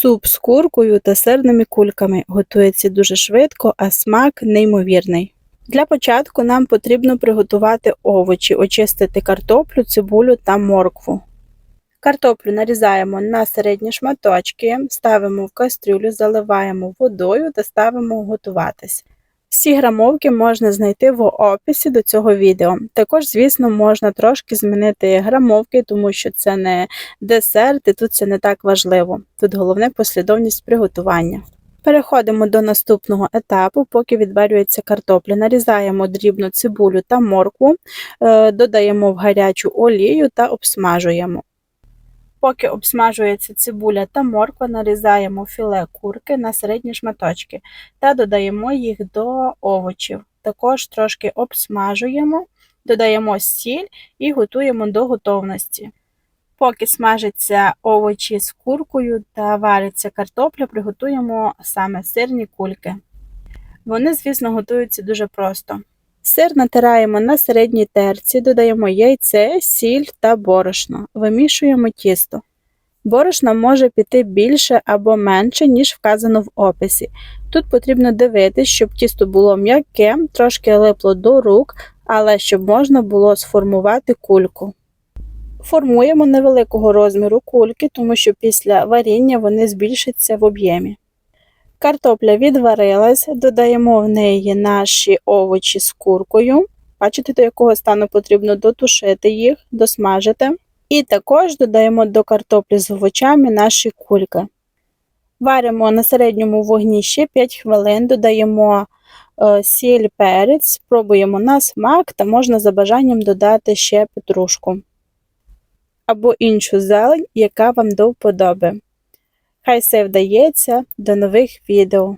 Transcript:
Суп з куркою та сирними кульками готується дуже швидко, а смак неймовірний. Для початку нам потрібно приготувати овочі, очистити картоплю, цибулю та моркву. Картоплю нарізаємо на середні шматочки, ставимо в кастрюлю, заливаємо водою та ставимо готуватись. Всі грамовки можна знайти в описі до цього відео. Також, звісно, можна трошки змінити грамовки, тому що це не десерт і тут це не так важливо. Тут головне послідовність приготування. Переходимо до наступного етапу, поки відварюється картопля. Нарізаємо дрібну цибулю та моркву, е, додаємо в гарячу олію та обсмажуємо. Поки обсмажується цибуля та морква, нарізаємо філе курки на середні шматочки та додаємо їх до овочів. Також трошки обсмажуємо, додаємо сіль і готуємо до готовності. Поки смажаться овочі з куркою та вариться картопля, приготуємо саме сирні кульки. Вони, звісно, готуються дуже просто. Сир натираємо на середній терці, додаємо яйце, сіль та борошно. Вимішуємо тісто. Борошна може піти більше або менше, ніж вказано в описі. Тут потрібно дивитись, щоб тісто було м'яке, трошки липло до рук, але щоб можна було сформувати кульку. Формуємо невеликого розміру кульки, тому що після варіння вони збільшаться в об'ємі. Картопля відварилась, додаємо в неї наші овочі з куркою. Бачите, до якого стану потрібно дотушити їх, досмажити. І також додаємо до картоплі з овочами наші кульки. Варимо на середньому вогні ще 5 хвилин, додаємо е, сіль, перець, пробуємо на смак та можна за бажанням додати ще петрушку або іншу зелень, яка вам до вподоби. Хай все вдається, до нових відео!